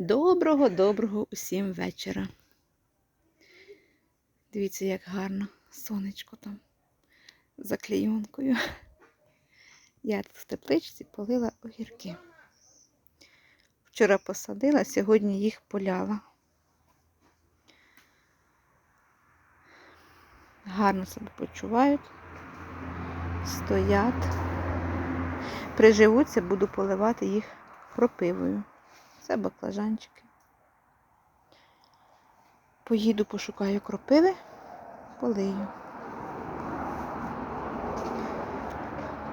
Доброго-доброго усім вечора. Дивіться, як гарно сонечко там за клейонкою. Я в тепличці полила огірки. Вчора посадила, сьогодні їх поляла. Гарно себе почувають, стоять. Приживуться, буду поливати їх кропивою. Це баклажанчики. Поїду, пошукаю кропиви, полию.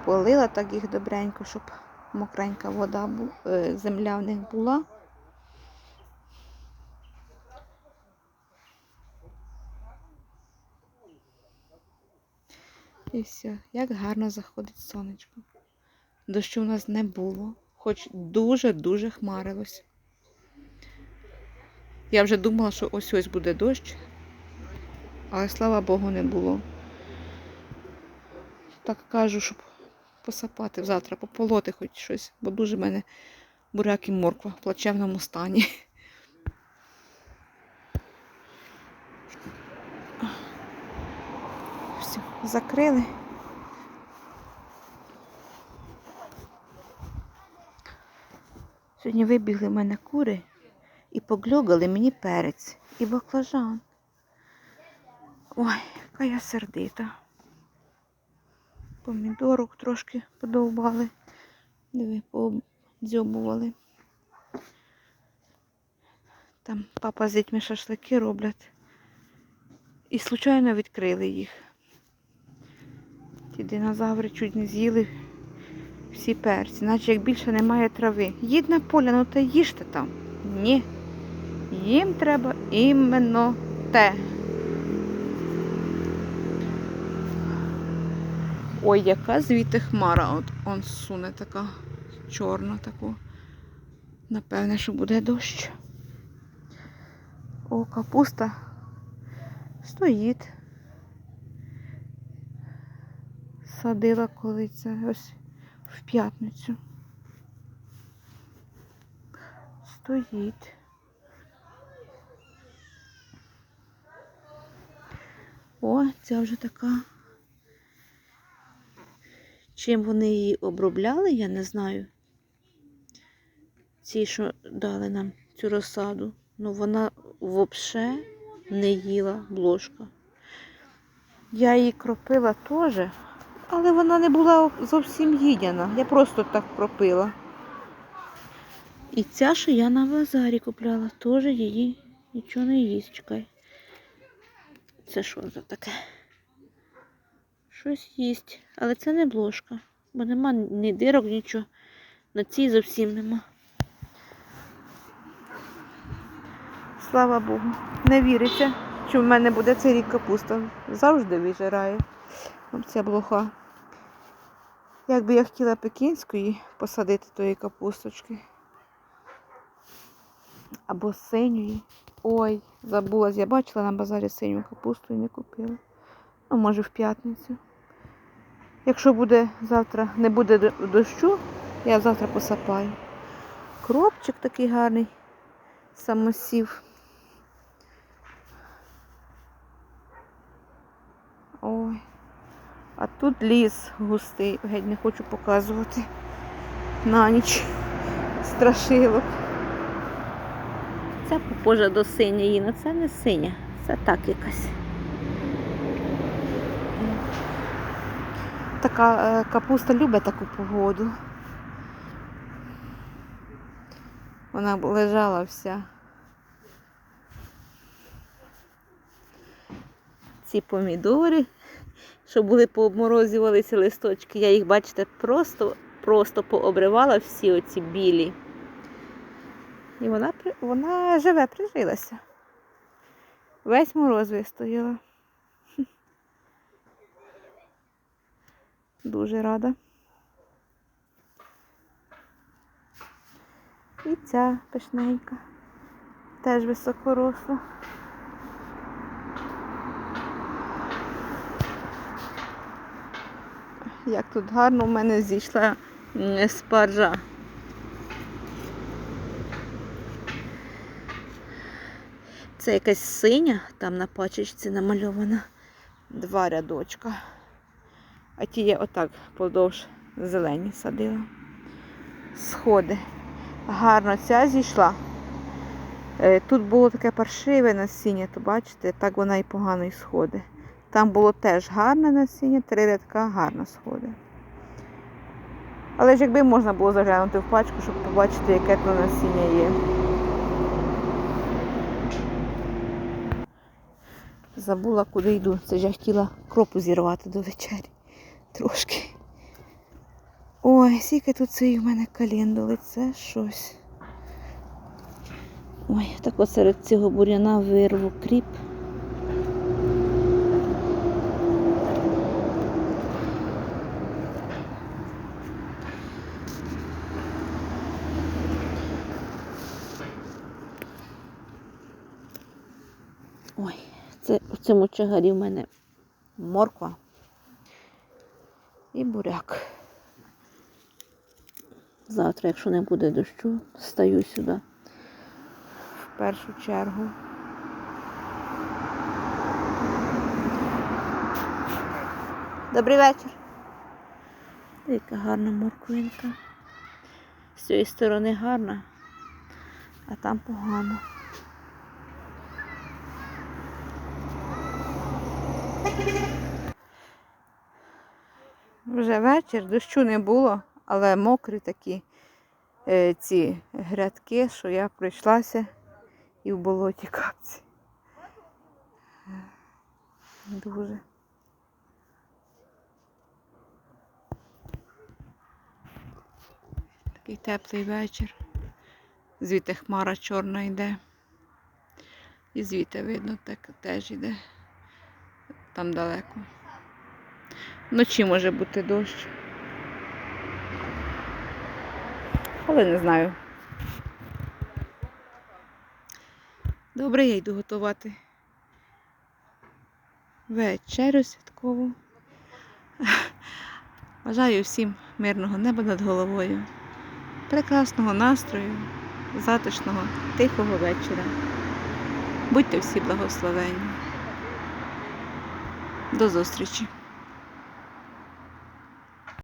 Полила так їх добренько, щоб мокренька вода, е, земля в них була. І все, як гарно заходить сонечко. Дощу у нас не було, хоч дуже-дуже хмарилось. Я вже думала, що ось ось буде дощ, але слава Богу, не було. Так кажу, щоб посапати завтра, пополоти хоч щось, бо дуже в мене буряк і морква в плачевному стані. Все, закрили. Сьогодні вибігли в мене кури і поглюгали мені перець і баклажан. Ой, яка я сердита. Помідорок трошки подовбали. Диви, подзьобували. Там папа з дітьми шашлики роблять. І случайно відкрили їх. Ті динозаври чуть не з'їли всі перці, наче як більше немає трави. Їдь на поле, ну та їжте там. Ні. Їм треба іменно те. Ой, яка звідти хмара. От он суне така чорна таку. Напевне, що буде дощ. О, капуста стоїть. Садила коли це ось в п'ятницю. Стоїть. О, ця вже така. Чим вони її обробляли, я не знаю. Ці, що дали нам цю розсаду. Ну вона взагалі не їла блошка. Я її кропила теж, але вона не була зовсім їдяна. Я просто так кропила. І ця, що я на базарі купляла, теж її нічого не їсть. Чекай. Це що за таке? Щось їсть, але це не блошка, бо нема ні дирок, нічого. На цій зовсім нема. Слава Богу. Не віриться, що в мене буде цей рік капуста. Завжди вижирає. Ця блоха. Якби я хотіла пекінської посадити тої капусточки. Або синьої. Ой, забулась, я бачила на базарі синю капусту і не купила. Ну, може, в п'ятницю. Якщо буде завтра, не буде дощу, я завтра посапаю. Кропчик такий гарний, самосів. Ой. А тут ліс густий, геть не хочу показувати. На ніч страшилок. Це похоже до синьої, але це не синя, це так якась. Така е, капуста любить таку погоду. Вона лежала вся. Ці помідори, що були пообморозювалися листочки, я їх, бачите, просто, просто пообривала всі оці білі. І вона, вона живе, прижилася. Весь мороз вистояла. Дуже рада. І ця пишненька. Теж високоросла. Як тут гарно в мене зійшла спаржа. Це якась синя, там на пачечці намальована. Два рядочка. А ті я отак подовж зелені садила. Сходи. Гарно ця зійшла. Е, Тут було таке паршиве насіння, то бачите, так вона і погано і сходить. Там було теж гарне насіння, три рядка гарно сходить. Але ж якби можна було заглянути в пачку, щоб побачити, яке то насіння є. Забула, куди йду. Це ж я хотіла кропу зірвати до вечері. Трошки. Ой, скільки тут цієї в мене календули, це щось. Ой, так от серед цього бур'яна вирву кріп. Ой, це в цьому чагарі в мене морква і буряк. Завтра, якщо не буде дощу, стаю сюди в першу чергу. Добрий вечір. Яка гарна морквинка. З цієї сторони гарна, а там погано. Вже вечір, дощу не було, але мокрі такі е, ці грядки, що я пройшлася і в болоті капці. Дуже. Такий теплий вечір. Звідти хмара чорна йде. І звідти видно, так теж йде. Там далеко. Вночі може бути дощ. Але не знаю. Добре, я йду готувати вечерю святкову. Бажаю всім мирного неба над головою, прекрасного настрою, затишного, тихого вечора. Будьте всі благословені. До зустрічі!